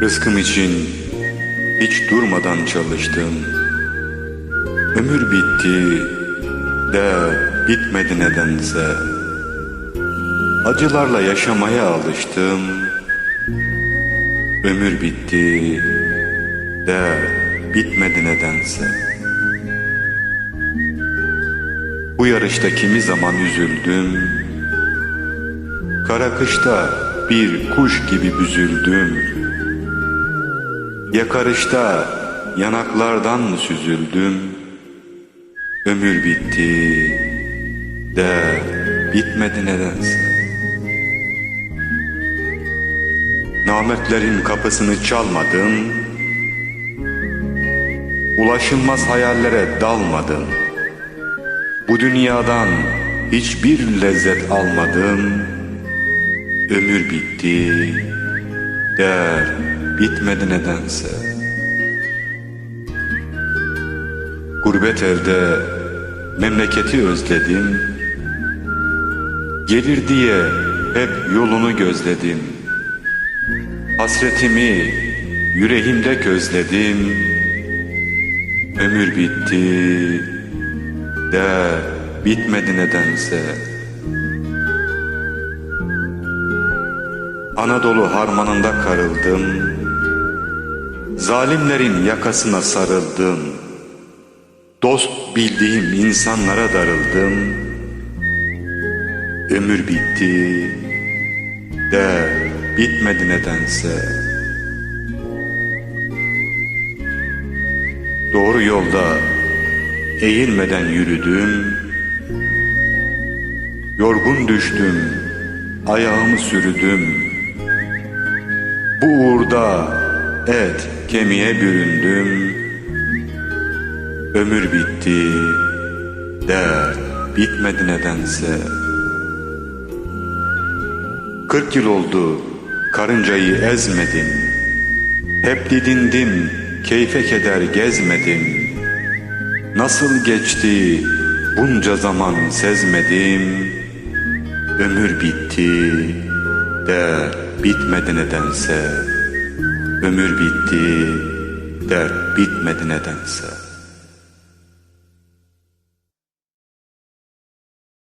Rızkım için hiç durmadan çalıştım. Ömür bitti de bitmedi nedense. Acılarla yaşamaya alıştım. Ömür bitti de bitmedi nedense. Bu yarışta kimi zaman üzüldüm. Kara kışta bir kuş gibi büzüldüm. Yakarışta yanaklardan mı süzüldüm? Ömür bitti de bitmedi nedense. Namertlerin kapısını çalmadım. Ulaşılmaz hayallere dalmadım. Bu dünyadan hiçbir lezzet almadım. Ömür bitti der bitmedi nedense. Gurbet elde memleketi özledim. Gelir diye hep yolunu gözledim. Hasretimi yüreğimde gözledim. Ömür bitti de bitmedi nedense. Anadolu harmanında karıldım. Zalimlerin yakasına sarıldım. Dost bildiğim insanlara darıldım. Ömür bitti de bitmedi nedense. Doğru yolda eğilmeden yürüdüm. Yorgun düştüm, ayağımı sürüdüm. Bu uğurda et kemiğe büründüm. Ömür bitti, dert bitmedi nedense. Kırk yıl oldu, karıncayı ezmedim. Hep didindim, keyfe keder gezmedim. Nasıl geçti bunca zaman sezmedim. Ömür bitti, dert bitmedi nedense. Ömür bitti, dert bitmedi nedense.